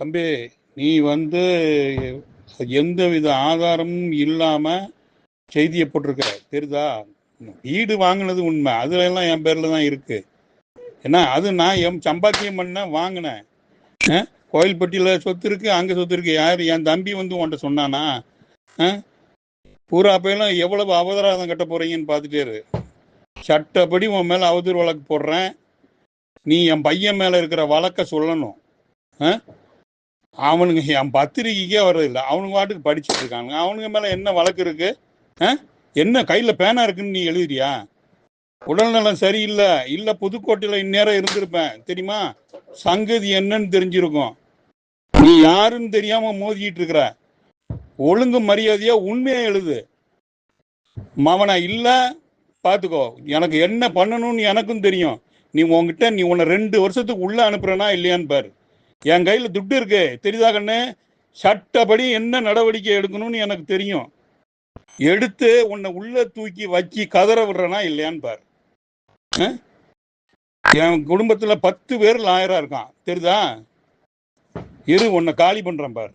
தம்பி நீ வந்து எந்த வித ஆதாரமும் இல்லாம செய்தியை போட்டிருக்க தெரியுதா? வீடு வாங்கினது உண்மை. அதுல எல்லாம் என் பேர்ல தான் இருக்கு. ஏன்னா அது நான் என் சம்பாத்தியம் பண்ண வாங்கினேன். கோயில்பட்டியில சொத்து இருக்கு அங்க சொத்து இருக்கு. யார்? என் தம்பி வந்து உன்கிட்ட சொன்னானா? பூரா பையெல்லாம் எவ்வளவு அவதராதம் கட்ட போறீங்கன்னு பார்த்துட்டே இரு. சட்டப்படி உன் மேல அவதூறு வழக்கு போடுறேன். நீ என் பையன் மேல இருக்கிற வழக்க சொல்லணும். அவனுங்க என் பத்திரிக்கைக்கே வர்றதில்லை. அவனுங்க பாட்டுக்கு படிச்சுட்டு இருக்காங்க அவனுங்க மேலே என்ன வழக்கு இருக்கு? என்ன கையில் பேனா இருக்குன்னு நீ எழுதுறியா? உடல்நலம் சரியில்லை. இல்லை புதுக்கோட்டையில் இந்நேரம் இருந்திருப்பேன். தெரியுமா? சங்கதி என்னன்னு தெரிஞ்சிருக்கும். நீ யாருன்னு தெரியாம மோதிக்கிட்டு இருக்கிற. ஒழுங்கு மரியாதையா உண்மையா எழுது. மவனா இல்ல பாத்துக்கோ எனக்கு என்ன பண்ணணும்னு எனக்கும் தெரியும். நீ உன்கிட்ட நீ உன்னை ரெண்டு வருஷத்துக்கு உள்ள அனுப்புறனா இல்லையான்னு பாரு. என் கையில் துட்டு இருக்கு. தெரியுதா கண்ணு? சட்டப்படி என்ன நடவடிக்கை எடுக்கணும்னு எனக்கு தெரியும். எடுத்து உன்னை உள்ள தூக்கி வச்சு கதற விடுறனா இல்லையான்னு பார். என் குடும்பத்தில் பத்து பேர் லாயராக இருக்கான். தெரியுதா? இரு உன்னை காலி பண்ணுறேன் பார்.